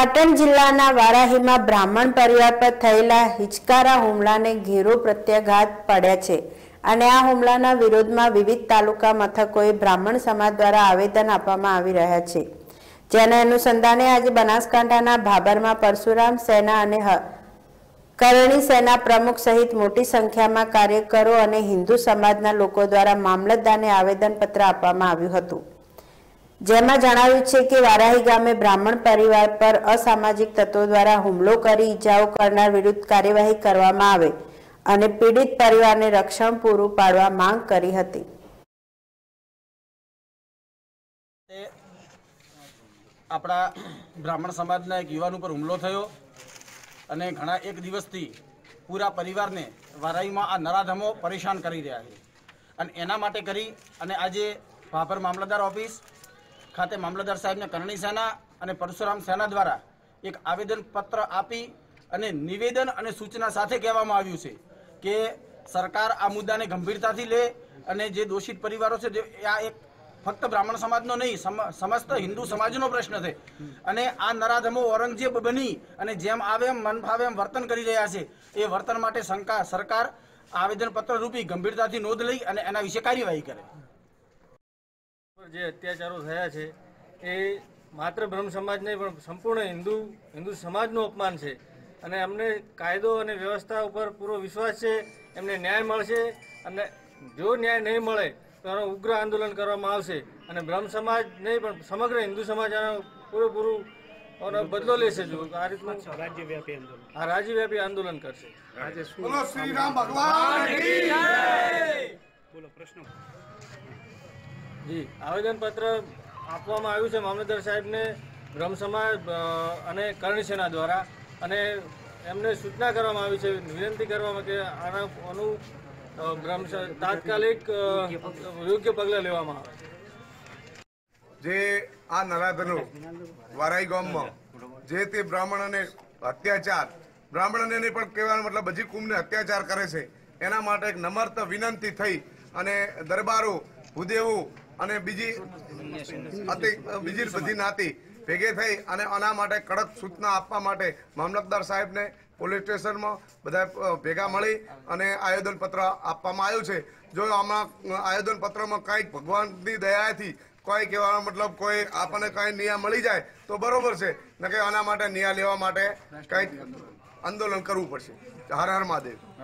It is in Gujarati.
પાટણ જિલ્લાના વારાહીમાં બ્રાહ્મણ પરિવાર પર થયેલા હિચકારા હુમલાને ઘેરો પ્રત્યાઘાત પડ્યા છે અને આ હુમલાના વિરોધમાં વિવિધ તાલુકા મથકોએ બ્રાહ્મણ સમાજ દ્વારા આવેદન આપવામાં આવી રહ્યા છે. જેના અનુસંધાને આજે બનાસકાંઠાના ભાબરમાં પરશુરામ સેના અને કરણી સેના પ્રમુખ સહિત મોટી સંખ્યામાં કાર્યકરો અને હિન્દુ સમાજના લોકો દ્વારા મામલતદારને આવેદનપત્ર આપવામાં આવ્યું હતું. જેમાં જણાવ્યું છે કે વારાહી ગામે બ્રાહ્મણ પરિવાર પર અસામાજિક તત્વો દ્વારા હુમલો કરી ઈજાઓ કરનાર વિરુદ્ધ કાર્યવાહી કરવામાં આવે અને પીડિત પરિવારને રક્ષણ પૂરું પાડવા માંગ કરી હતી. આપણા બ્રાહ્મણ સમાજના એક યુવાન ઉપર હુમલો થયો અને ઘણા એક દિવસથી પૂરા પરિવારને વારાઈમાં આ નરાધમો પરેશાન કરી રહ્યા છે. અને એના માટે કરી અને આજે ભાભર મામલતદાર ઓફિસ ખાતે મામલતદાર સાહેબને કરણી સેના અને પરશુરામ સેના દ્વારા એક આવેદન પત્ર આપી અને નિવેદન અને સૂચના સાથે કહેવામાં આવ્યું છે કે સરકાર આ મુદ્દાને ગંભીરતાથી લે અને જે દોષિત પરિવારો છે, જે આ એક ફક્ત બ્રાહ્મણ સમાજનો નહીં, સમ- સમસ્ત હિન્દુ સમાજનો પ્રશ્ન છે. અને આ નરાધમો ઔરંગઝેબ બની અને જેમ આવે એમ મન ફાવે એમ વર્તન કરી રહ્યા છે, એ વર્તન માટે સરકાર આવેદનપત્ર રૂપી ગંભીરતાથી નોંધ લઈ અને એના વિશે કાર્યવાહી કરે. જે અત્યાચારો થયા છે એ માત્ર બ્રહ્મ સમાજ નહીં પણ સંપૂર્ણ હિન્દુ હિન્દુ સમાજનું અપમાન છે. અને અમને કાયદો અને વ્યવસ્થા ઉપર પૂરો વિશ્વાસ છે એમને ન્યાય મળશે અને જો ન્યાય નહીં મળે તો એનું ઉગ્ર આંદોલન કરવામાં આવશે. અને બ્રહ્મ સમાજ નહીં પણ સમગ્ર હિન્દુ સમાજ આનો પૂરેપૂરું આનો બદલો લેશે જો. આ રીતનું રાજ્યવ્યાપી આંદોલન. આ રાજ્યવ્યાપી આંદોલન કરશે. આજે બોલો પ્રશ્ન. જી, આવેદનપત્ર આપવામાં આવ્યું છે મામલતદાર સાહેબને બ્રહ્મ સમાજ અને કરણસેના દ્વારા. અને એમને સૂચના કરવામાં આવી છે, વિનંતી કરવામાં કે આના આનું બ્રહ્મ તાત્કાલિક યોગ્ય પગલાં લેવામાં આવે. જે આ નરાધનો વારાઈ ગામમાં જે તે બ્રાહ્મણ અને અત્યાચાર, બ્રાહ્મણને પણ કહેવાનો મતલબ બધી કુંભને અત્યાચાર કરે છે, એના માટે એક નમ્રત વિનંતી થઈ અને દરબારો, ભૂદેવો અને બીજી બીજી બધી નાતી ભેગે થઈ અને આના માટે કડક સૂચના આપવા માટે મામલતદાર સાહેબને પોલીસ સ્ટેશનમાં બધા ભેગા મળી અને આવેદનપત્ર આપવામાં આવ્યું છે. જો આમાં આવેદનપત્રમાં કંઈક ભગવાનની દયાથી કોઈ કહેવાનો મતલબ કોઈ આપણને કંઈ ન્યાય મળી જાય, તો બરોબર છે. ન કે આના માટે ન્યાય લેવા માટે કંઈક આંદોલન કરવું પડશે. હર હર મહાદેવ.